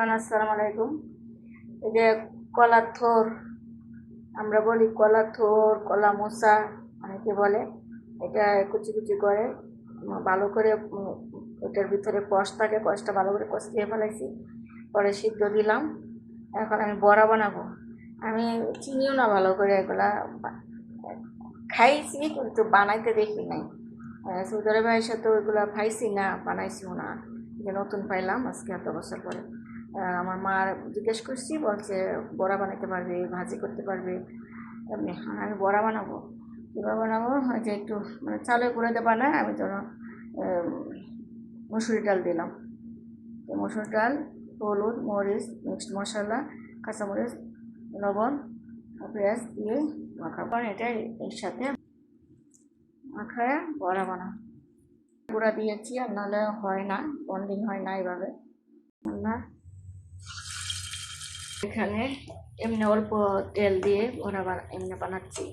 আসসালামু আলাইকুম। এই যে কলার থোর, আমরা বলি কলার থোর, কলা মোসা অনেকে বলে, এটা কুচি কুচি করে ভালো করে এটার ভিতরে কষ থাকে, কষটা ভালো করে কষ দিয়ে ফেলাইছি পরে সিদ্ধ দিলাম। এখন আমি বড়া বানাবো। আমি চিনিও না ভালো করে এগুলা খাইছি কিন্তু বানাইতে দেখি নাই। সৌদি আরবে এসে তো ওইগুলা খাইছি না, বানাইছিও না। যে নতুন পাইলাম, আজকে এত বছর পরে। আমার মার জিজ্ঞেস করছি, বলছে, বড়া বানাতে পারবে, ভাজি করতে পারবে। এমনি আমি বড়া বানাবো? কীভাবে বানাবো যে একটু মানে চালে করে দেবা না আমি তো মুসুরি ডাল দিলাম। তো মসুর ডাল, হলুদ, মরিচ, মিক্সড মশলা, কাঁচামরিচ, লবণ, পেঁয়াজ দিয়ে মাখাবো। আর এটা এর সাথে মাখায় বড়া বানাবো গুঁড়া দিয়েছি, আর নাহলে হয় না, বন্ডিং হয় না এইভাবে না এখানে এমনি অল্প তেল দিয়ে বানা, এমনি বানাচ্ছি।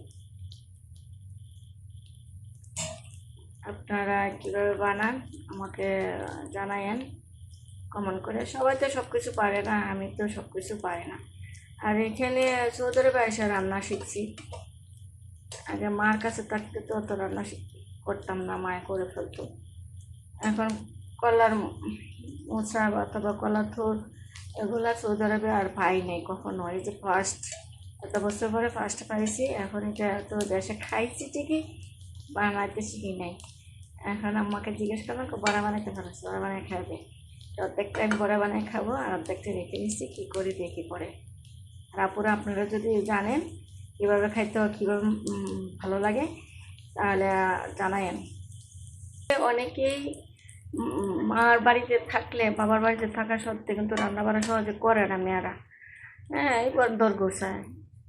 আপনারা কীভাবে বানান আমাকে জানায়েন কমেন্ট করে। সবাই তো সব কিছু পারে না, আমি তো সব কিছু পারি না। আর এখানে আরবে এসে রান্না শিখছি। আগে মার কাছে থাকতে তো অত রান্না করতাম না, মায়ে করে ফেলতো। এখন কলার মোচা অথবা কলার থোর এগুলা সৌদি আরবে আর পাই নেই কখনো। এই যে ফার্স্ট এত বছর পরে ফার্স্ট পাইছি, এখন এটা তো দেশে খাইছি ঠিকই বানাইতে শিখি নাই। এখন আমাকে জিজ্ঞেস করলাম বড়া বানাইতে পারো বড়া বানাই খাবে? অর্ধেকটা আমি বড়া বানাই খাব আর অর্ধেকটা রেখে দিচ্ছি কী করি দেখি পরে। আর আপুরা, আপনারা যদি জানেন কীভাবে খাইতে কীভাবে ভালো লাগে, তাহলে জানায়েন। অনেকেই মার বাড়িতে থাকলে, বাবার বাড়িতে থাকা সত্ত্বে কিন্তু রান্না বান্না সহজে করে না মেয়েরা। হ্যাঁ এবার দর গোসায়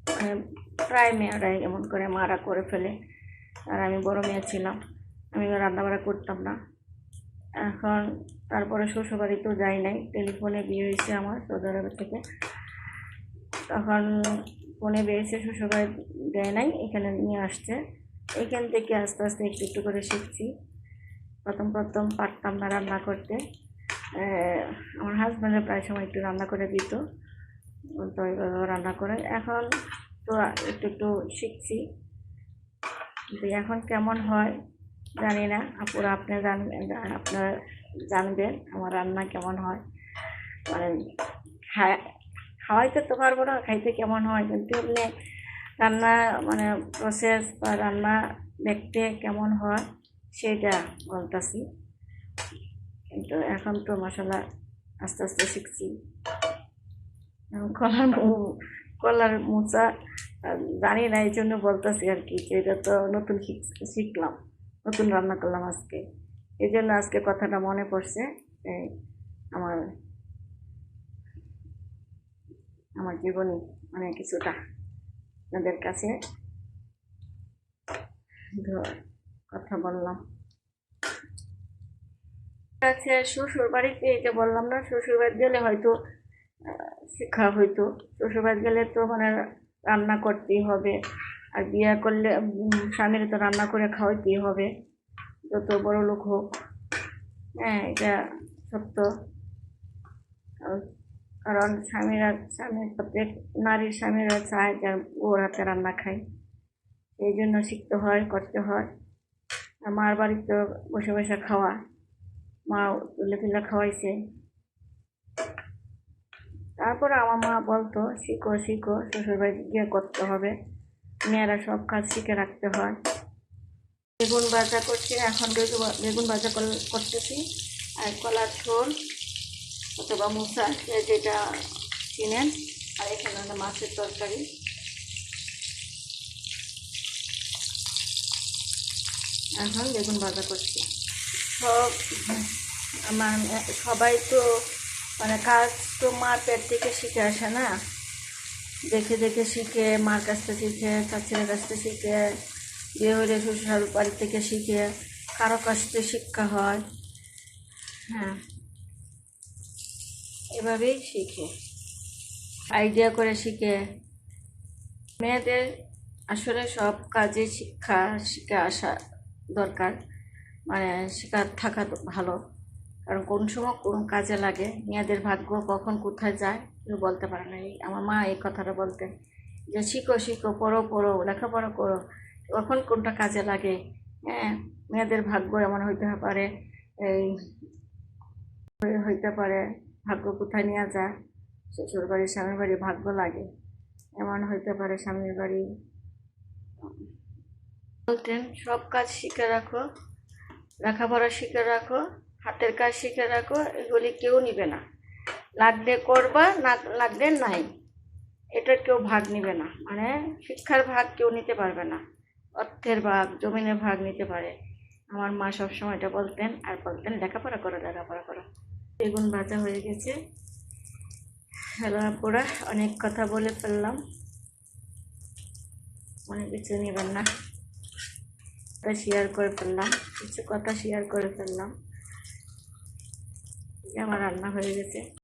মানে প্রায় মেয়েরাই এমন করে মারা করে ফেলে। আর আমি বড় মেয়ে ছিলাম, আমি রান্না বান্না করতাম না। এখন তারপরে শ্বশুরবাড়িতেও যাই নাই, টেলিফোনে বিয়ে হয়েছে আমার সৌদি থেকে। তখন ফোনে বেরিয়েছে শ্বশুরবাড়ি দেয় নাই, এখানে নিয়ে আসছে। এখান থেকে আস্তে আস্তে একটু একটু করে শিখছি। প্রথম প্রথম পারতাম না রান্না করতে। আমার হাজব্যান্ডের প্রায় সময় একটু রান্না করে দিত। তো রান্না করে। এখন তো একটু একটু শিখছি এখন কেমন হয় জানি না। আপুরা আপনি জানবেন, আপনারা জানবেন আমার রান্না কেমন হয়। মানে খাওয়াইতে তো পারব না, খাইতে কেমন হয়, কিন্তু এমনি রান্না মানে প্রসেস বা রান্না দেখতে কেমন হয়। সেটা বলতেছি। কিন্তু এখন তো মশলা আস্তে আস্তে শিখছি। কলার কলার মোচা জানি না, এই জন্য বলতেছি আর কি যে এটা তো নতুন শিখ- শিখলাম, নতুন রান্না করলাম আজকে। এই জন্য আজকে কথাটা মনে পড়ছে আমার আমার জীবনী মানে কিছুটা আপনাদের কাছে ধ- কথা বললাম। আছে শ্বশুর বাড়িতে এটা বললাম না শ্বশুর বাড়ি গেলে হয়তো শিক্ষা হইতো। শ্বশুর বাড়ি গেলে তো মানে রান্না করতেই হবে। আর বিয়ে করলে স্বামীর তো রান্না করে খাওয়াইতেই হবে। যত বড় লোক হোক। হ্যাঁ এটা সত্য। কারণ স্বামীরা, স্বামীর প্রত্যেক নারীর স্বামীরা চায় যে ওর হাতে রান্না খায়। এই জন্য শিখতে হয়, করতে হয়। মার বাড়িতে বসে বসে খাওয়া। মা তুলে তুলে খাওয়াইছে। তারপরে আমার মা বলতো, শিখো শিখো শ্বশুরবাড়ি গিয়ে করতে হবে। মেয়েরা সব কাজ শিখে রাখতে হয়। বেগুন ভাজা করছি, এখন বেগুন ভাজা কর- করতেছি। আর কলার ঝোল অথবা মুসা যেটা চিনেন, আর এখানে মাছের তরকারি। এখন বেগুন ভাজা করছি। সব আমার সবাই তো মানে কাজ তো মার পেট থেকে শিখে আসে না। দেখে দেখে শিখে মার কাছ থেকে শিখে চাচির কাছ থেকে শিখে বিয়ে হলে শ্বশুর বাড়ি থেকে শিখে কারও কাছ থেকে শিক্ষা হয়। হ্যাঁ। এভাবেই শিখে। আইডিয়া করে শিখে। মেয়েদের আসলে সব কাজে শিক্ষা শিখে আসা দরকার। মানে শেখা থাকা ভালো। কারণ কোন সময় কোন কাজে লাগে, মেয়েদের ভাগ্য কখন কোথায় যায় কেউ বলতে পারে না। এই আমার মা এই কথাটা বলতেন যে শিখো শিখো, পড়ো পড়ো, লেখাপড়া করো। কখন কোনটা কাজে লাগে? হ্যাঁ মেয়েদের ভাগ্য এমন হইতে পারে, এই হইতে পারে, ভাগ্য কোথায় নিয়ে যায়? শ্বশুর বাড়ি স্বামীর বাড়ি ভাগ্য লাগে। এমন হইতে পারে, স্বামীর বাড়ি বলতেন, সব কাজ শিখে রাখো, লেখাপড়া শিখে রাখো, হাতের কাজ শিখে রাখো, এগুলি কেউ নিবে না। লাগলে করবা না লাগলে নাই। এটা কেউ ভাগ নিবে না। মানে শিক্ষার ভাগ কেউ নিতে পারবে না। অর্থের ভাগ, জমিনের ভাগ নিতে পারে। আমার মা সবসময় এটা বলতেন, আর বলতেন, লেখাপড়া করো লেখাপড়া করো। বেগুন ভাজা হয়ে গেছে। হ্যালো আপুরা, অনেক কথা বলে ফেললাম। অনেক কিছু নেবেন না। শেয়ার করে ফেললাম কিছু কথা শেয়ার করে ফেললাম। আমার রান্না হয়ে গেছে।